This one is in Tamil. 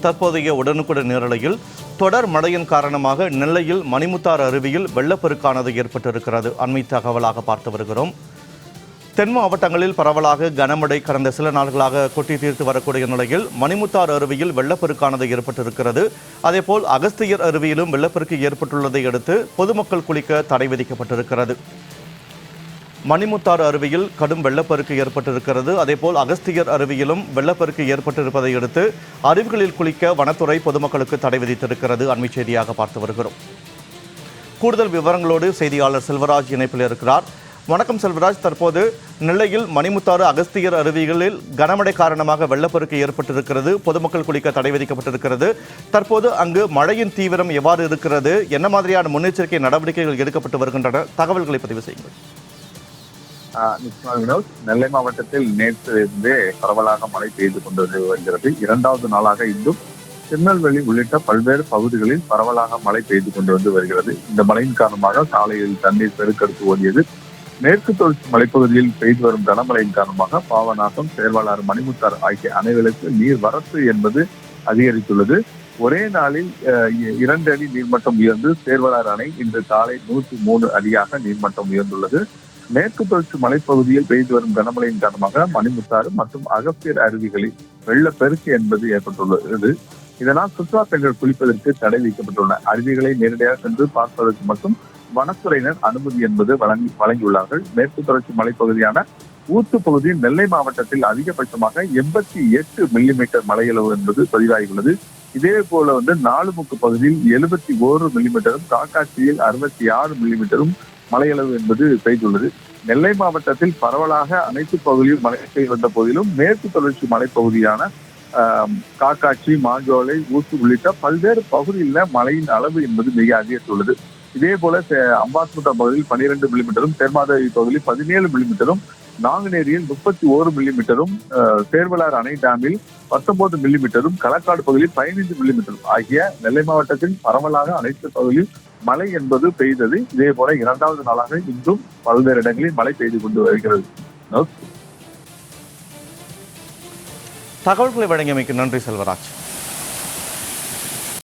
தற்போதைய உடனுக்குடன் நேரலையில் தொடர் மழையின் காரணமாக நெல்லையில் மணிமுத்தாறு அருவியில் வெள்ளப்பெருக்கானது ஏற்பட்டிருக்கிறது. அண்மை தகவலாக பார்த்து வருகிறோம். தென் மாவட்டங்களில் பரவலாக கனமழை கடந்த சில நாட்களாக கொட்டி தீர்த்து வரக்கூடிய நிலையில் மணிமுத்தாறு அருவியில் வெள்ளப்பெருக்கானது ஏற்பட்டிருக்கிறது. அதேபோல் அகஸ்தியர் அருவியிலும் வெள்ளப்பெருக்கு ஏற்பட்டுள்ளதை அடுத்து பொதுமக்கள் குளிக்க தடை விதிக்கப்பட்டிருக்கிறது. மணிமுத்தாறு அருவியில் கடும் வெள்ளப்பெருக்கு ஏற்பட்டிருக்கிறது. அதேபோல் அகஸ்தியர் அருவியிலும் வெள்ளப்பெருக்கு ஏற்பட்டிருப்பதை அடுத்து அருவிகளில் குளிக்க வனத்துறை பொதுமக்களுக்கு தடை விதித்திருக்கிறது. அண்மைச் செய்தியாக பார்த்து வருகிறோம். கூடுதல் விவரங்களோடு செய்தியாளர் செல்வராஜ் இணைப்பில் இருக்கிறார். வணக்கம் செல்வராஜ். தற்போது நெல்லையில் மணிமுத்தாறு அகஸ்தியர் அருவிகளில் கனமழை காரணமாக வெள்ளப்பெருக்கு ஏற்பட்டிருக்கிறது. பொதுமக்கள் குளிக்க தடை விதிக்கப்பட்டிருக்கிறது. தற்போது அங்கு மழையின் தீவிரம் எவ்வாறு இருக்கிறது? என்ன மாதிரியான முன்னெச்சரிக்கை நடவடிக்கைகள் எடுக்கப்பட்டு வருகின்றன? தகவல்களை பதிவு செய்யுங்கள். நிச்சயமாக வினோத் நெல்லை மாவட்டத்தில் நேற்று இருந்தே பரவலாக மழை பெய்து கொண்டு வருகிறது. இரண்டாவது நாளாக இன்றும் திருநெல்வேலி உள்ளிட்ட பல்வேறு பகுதிகளில் பரவலாக மழை பெய்து கொண்டு வந்து வருகிறது. இந்த மழையின் காரணமாக சாலையில் தண்ணீர் பெருக்கெடுத்து ஓடியது. மேற்கு தொடர்ச்சி மலைப்பகுதியில் பெய்து வரும் கனமழையின் காரணமாக பாவநாசம் சேர்வாளாறு மணிமுத்தார் ஆகிய அணைகளுக்கு நீர் வரத்து என்பது அதிகரித்துள்ளது. ஒரே நாளில் அஹ், இரண்டு அடி நீர்மட்டம் உயர்ந்து சேர்வலார் அணை இன்று காலை நூற்றி மூணு அடியாக நீர்மட்டம் உயர்ந்துள்ளது. மேற்கு தொடர்ச்சி மலைப்பகுதியில் பெய்து வரும் கனமழையின் காரணமாக மணிமுத்தாறு மற்றும் அகஸ்தியர் அருவிகளில் வெள்ளப்பெருக்கு என்பது ஏற்பட்டுள்ளது. இதனால் சுற்றுலா பெண்கள் குளிப்பதற்கு தடை விதிக்கப்பட்டுள்ளன. அருவிகளை நேரடியாக சென்று பார்ப்பதற்கு மட்டும் வனத்துறையினர் அனுமதி என்பது வழங்கி வழங்கியுள்ளார்கள். மேற்கு தொடர்ச்சி மலைப்பகுதியான ஊத்து பகுதியில் நெல்லை மாவட்டத்தில் அதிகபட்சமாக எண்பத்தி எட்டு மில்லிமீட்டர் மழையளவு என்பது பதிவாகியுள்ளது. இதே போல வந்து நாலுமுக்கு பகுதியில் எழுபத்தி ஓரு மில்லிமீட்டரும் காக்காட்சியில் அறுபத்தி ஆறு மில்லிமீட்டரும் மழையளவு என்பது பெய்துள்ளது. நெல்லை மாவட்டத்தில் பரவலாக அனைத்து பகுதியும் மழை பெய்து வந்த போதிலும் மேற்கு தொடர்ச்சி மலைப்பகுதியான காக்காட்சி மாஞ்சோலை ஊத்து உள்ளிட்ட பல்வேறு பகுதிகளில் மழையின் அளவு என்பது மிக அதிகரித்துள்ளது. இதே போல சே- அம்பாஸ்முட்டா பகுதியில் பன்னிரெண்டு மில்லிமீட்டரும் தேர்மாதேவி பகுதியில் பதினேழு மில்லிமீட்டரும் நாங்குநேரியில் முப்பத்தி ஓரு மில்லிமீட்டரும் சேர்வலார் அணை டேமில் பத்தொன்பது மில்லிமீட்டரும் களக்காடு பகுதியில் பதினைந்து மில்லிமீட்டரும் ஆகிய நெல்லை மாவட்டத்தில் பரவலாக அனைத்து பகுதியில் மழை என்பது பெய்தது. இதே போல இரண்டாவது நாளாக இன்றும் பல்வேறு இடங்களில் மழை பெய்து கொண்டு வருகிறது. தகவல்களை வழங்கியமைக்கு நன்றி செல்வராஜ்.